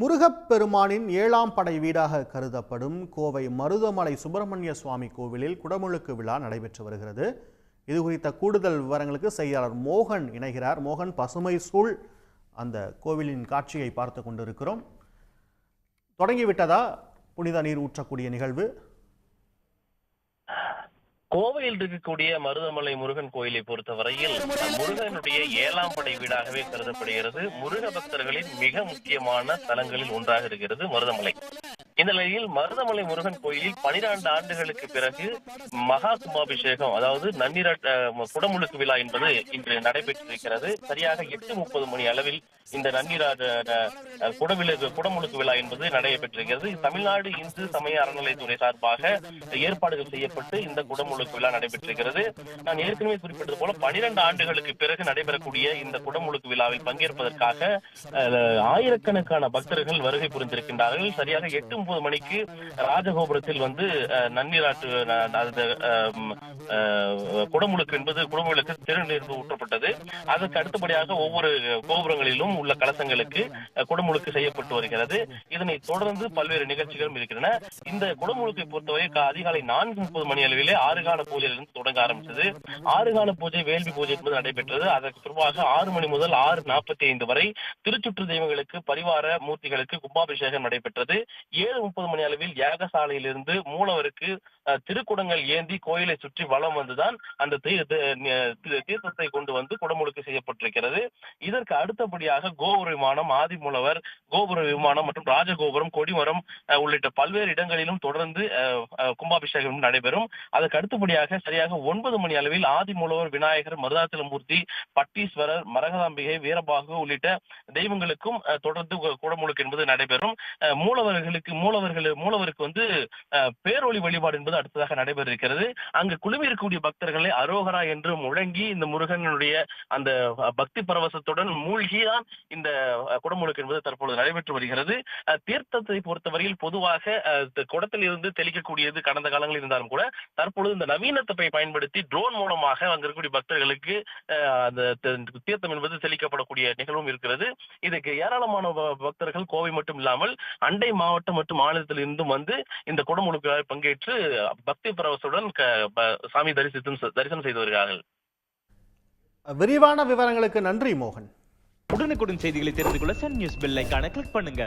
முருகப்பெருமானின் ஏழாம் படை வீடாக கருதப்படும் கோவை மருதமலை சுப்பிரமணிய சுவாமி கோவிலில் குடமுழுக்கு விழா நடைபெற்று வருகிறது. இது குறித்த கூடுதல் விவரங்களுக்கு செய்தியாளர் மோகன் இணைகிறார். மோகன் பசுமை சூழ் அந்த கோவிலின் காட்சியை பார்த்து கொண்டிருக்கிறோம். தொடங்கிவிட்டதா? புனித நீர் ஊற்றக்கூடிய நிகழ்வு. கோவையில் இருக்கக்கூடிய மருதமலை முருகன் கோயிலை பொறுத்தவரையில் முருகனுடைய ஏழாம் படை வீடாகவே கருதப்படுகிறது. முருக பக்தர்களின் மிக முக்கியமான தலங்களில் ஒன்றாக இருக்கிறது மருதமலை. இந்த நிலையில் மருதமலை முருகன் கோயிலில் பனிரெண்டு ஆண்டுகளுக்கு பிறகு மகா கும்பாபிஷேகம் அதாவது நன்னீராட்ட குடமுழுக்கு விழா என்பது இன்று நடைபெற்றிருக்கிறது. சரியாக எட்டு முப்பது மணி அளவில் இந்த நன்னீராட்ட குடவிலகு குடமுழுக்கு விழா என்பது நடைபெற்றிருக்கிறது. தமிழ்நாடு இந்து சமய அறநிலையத்துறை சார்பாக ஏற்பாடுகள் செய்யப்பட்டு இந்த குடமுழுக்கு விழா நடைபெற்றிருக்கிறது. நான் ஏற்கனவே குறிப்பிட்டது போல பனிரெண்டு ஆண்டுகளுக்கு பிறகு நடைபெறக்கூடிய இந்த குடமுழுக்கு விழாவில் பங்கேற்பதற்காக ஆயிரக்கணக்கான பக்தர்கள் வருகை புரிந்திருக்கின்றார்கள். சரியாக எட்டு ஒன்பது மணிக்கு ராஜகோபுரத்தில் வந்து நன்னீராட்டு அஹ், குடமுழுக்கு என்பது குடமுழுக்கு திருநீர் ஊற்றப்பட்டது அதற்கு அடுத்தபடியாக ஒவ்வொரு கோபுரங்களிலும் உள்ள கலசங்களுக்கு குடமுழுக்கு செய்யப்பட்டு வருகிறது. இதனை தொடர்ந்து பல்வேறு நிகழ்ச்சிகளும் இருக்கின்றன. இந்த குடமுழுக்கை பொறுத்தவரை அதிகாலை நான்கு முப்பது மணி அளவிலே ஆறுகால பூஜையிலிருந்து தொடங்க ஆரம்பித்தது. ஆறுகால பூஜை வேள்வி பூஜை என்பது நடைபெற்றது. அதற்கு பிறகு ஆறு மணி முதல் ஆறு நாற்பத்தி ஐந்து வரை திருச்சுற்று தெய்வங்களுக்கு பரிவார மூர்த்திகளுக்கு கும்பாபிஷேகம் நடைபெற்றது. ஏழு முப்பது மணி அளவில் யாகசாலையிலிருந்து மூலவருக்கு திருக்குடங்கள் ஏந்தி கோயிலை சுற்றி பலம் வந்துதான் அந்த தீர்த்தத்தை கொண்டு வந்து குடமுழுக்கு செய்யப்பட்டிருக்கிறது. இதற்கு அடுத்தபடியாக கோபுர விமானம் ஆதிமூலவர் கோபுர விமானம் மற்றும் ராஜகோபுரம் கொடிமரம் உள்ளிட்ட பல்வேறு இடங்களிலும் தொடர்ந்து கும்பாபிஷேகம் நடைபெறும். அதற்கு அடுத்தபடியாக சரியாக ஒன்பது மணி அளவில் ஆதிமூலவர் விநாயகர் மருதாச்சலமூர்த்தி பட்டீஸ்வரர் மரகதாம்பிகை வீரபாகு உள்ளிட்ட தெய்வங்களுக்கும் தொடர்ந்து குடமுழுக்கு என்பது நடைபெறும். மூலவர்களுக்கு மூலவர்கள் மூலவருக்கு வந்து அஹ், பேரொளி வழிபாடு என்பது அடுத்ததாக நடைபெற இருக்கிறது அங்கு குழுமி இருக்கக்கூடிய பக்தர்களை அரோகரா என்று முழங்கி இந்த முருகனுடைய அந்த பக்தி பரவசத்துடன் மூழ்கிதான் இந்த குடமுழுக்கு என்பது தற்பொழுது நடைபெற்று வருகிறது. தீர்த்தத்தை பொறுத்தவரையில் பொதுவாக குடத்தில் இருந்து தெளிக்கக்கூடியது கடந்த காலங்களில் இருந்தாலும் கூட தற்பொழுது இந்த நவீனத்தை பயன்படுத்தி ட்ரோன் மூலமாக அங்க இருக்கக்கூடிய பக்தர்களுக்கு அந்த தீர்த்தம் என்பது தெளிக்கப்படக்கூடிய நிகழ்வும் இருக்கிறது. இதுக்கு ஏராளமான பக்தர்கள் கோவை மட்டும் இல்லாமல் அண்டை மாவட்டம் மற்றும் மாநிலத்தில் இருந்தும் வந்து இந்த குடமுழுக்கு பங்கேற்று பக்தி பரவசுடன் சாமி தரிசித்தும் தரிசனம் செய்து வருகிறார்கள். விரிவான விவரங்களுக்கு நன்றி மோகன். உடனுக்குடன் செய்திகளை தெரிந்து கொள்ள சன் நியூஸ் பெல் ஐகானை கிளிக் பண்ணுங்க.